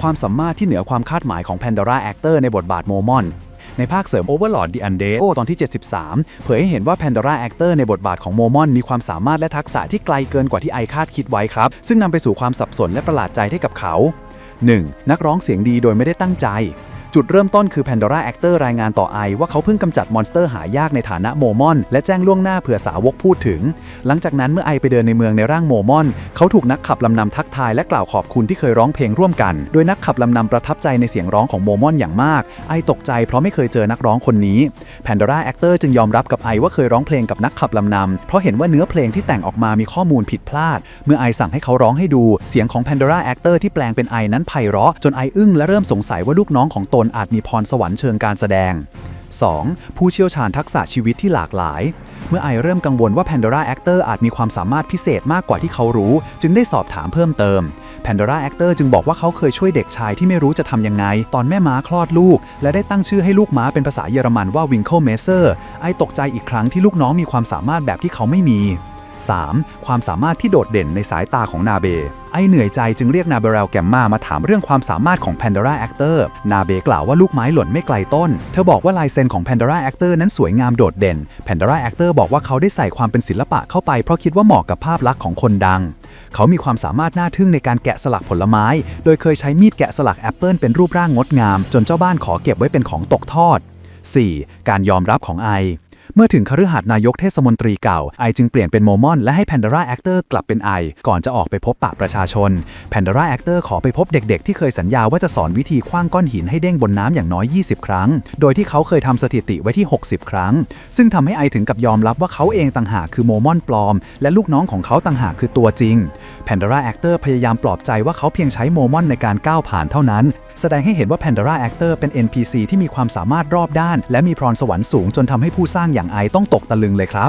ความสามารถที่เหนือความคาดหมายของ Pandora Actor ในบทบาทโมมอน ในภาคเสริม Overlord The Undead ตอนที่ 73 เผยให้เห็นว่า Pandora Actor ในบทบาทของโมมอน มีความสามารถและทักษะที่ไกลเกินกว่าที่ไอคาดคิดไว้ครับ ซึ่งนำไปสู่ความสับสนและประหลาดใจให้กับเขา 1. นักร้องเสียงดีโดยไม่ได้ตั้งใจ จุดเริ่มต้นคือ Pandora Actor รายงานต่อไอว่าเขาเพิ่งกำจัดมอนสเตอร์หายากในฐานะโมมอน และแจ้งล่วงหน้าเผื่อสาวกพูดถึง หลังจากนั้นเมื่อไอไปเดินในเมืองในร่างโมมอน เขาถูกนักขับลำนำทักทายและกล่าวขอบคุณที่เคยร้องเพลงร่วมกัน โดยนักขับลำนำประทับใจในเสียงร้องของโมมอนอย่างมาก ไอตกใจเพราะไม่เคยเจอนักร้องคนนี้ Pandora Actor จึงยอมรับกับไอว่าเคยร้องเพลงกับนักขับลำนำเพราะเห็นว่าเนื้อเพลงที่แต่งออกมามีข้อมูลผิดพลาด เมื่อไอสั่งให้เขาร้องให้ดู เสียงของ Pandora Actor ที่แปลงเป็นไอนั้นไพเราะจนไออึ้งและเริ่มสงสัยว่าลูกน้องของตนอาจมีพรสวรรค์เชิงการแสดง 2. ผู้เชี่ยวชาญทักษะชีวิตที่หลากหลาย เมื่อไอเริ่มกังวลว่า Pandora Actor อาจมีความสามารถพิเศษมากกว่าที่เขารู้ จึงได้สอบถามเพิ่มเติม Pandora Actor จึงบอกว่าเขาเคยช่วยเด็กชายที่ไม่รู้จะทำยังไง ตอนแม่ม้าคลอดลูก และได้ตั้งชื่อให้ลูกม้าเป็นภาษาเยอรมันว่า Winkle m e s s e r ไอตกใจอีกครั้งที่ลูกน้องมีความสามารถแบบที่เขาไม่มี 3. ความสามารถที่โดดเด่นในสายตาของนาเบ ไอเหนื่อยใจจึงเรียกนาเบรลแกมมามาถามเรื่องความสามารถของ Pandora Actor นาเบกล่าวว่าลูกไม้หล่นไม่ไกลต้น เธอบอกว่าลายเซ็นของ Pandora Actor นั้นสวยงามโดดเด่น Pandora Actor บอกว่าเขาได้ใส่ความเป็นศิลปะเข้าไปเพราะคิดว่าเหมาะกับภาพลักษณ์ของคนดัง เขามีความสามารถน่าทึ่งในการแกะสลักผลไม้ โดยเคยใช้มีดแกะสลักแอปเปิลเป็นรูปร่างงดงาม จนเจ้าบ้านขอเก็บไว้เป็นของตกทอด 4. การยอมรับของไอ เมื่อถึงคฤหาสน์นายกเทศมนตรีเก่า ไอจึงเปลี่ยนเป็นโมมอนและให้ Pandora Actor กลับเป็นไอ ก่อนจะออกไปพบปะประชาชน Pandora Actor ขอไปพบเด็กๆ ที่เคยสัญญาว่าจะสอนวิธีคว้างก้อนหินให้เด้งบนน้ำอย่างน้อย 20 ครั้ง โดยที่เขาเคยทำสถิติไว้ที่ 60 ครั้ง ซึ่งทำให้ไอถึงกับยอมรับว่าเขาเองต่างหากคือโมมอนปลอม และลูกน้องของเขาต่างหากคือตัวจริง Pandora Actor พยายามปลอบใจว่าเขาเพียงใช้โมมอนในการก้าวผ่านเท่านั้น แสดงให้เห็นว่า Pandora Actor เป็น NPC ที่มีความสามารถรอบด้าน และมีพรสวรรค์สูงจนทำให้ผู้สร้างอย่างไอต้องตกตะลึงเลยครับ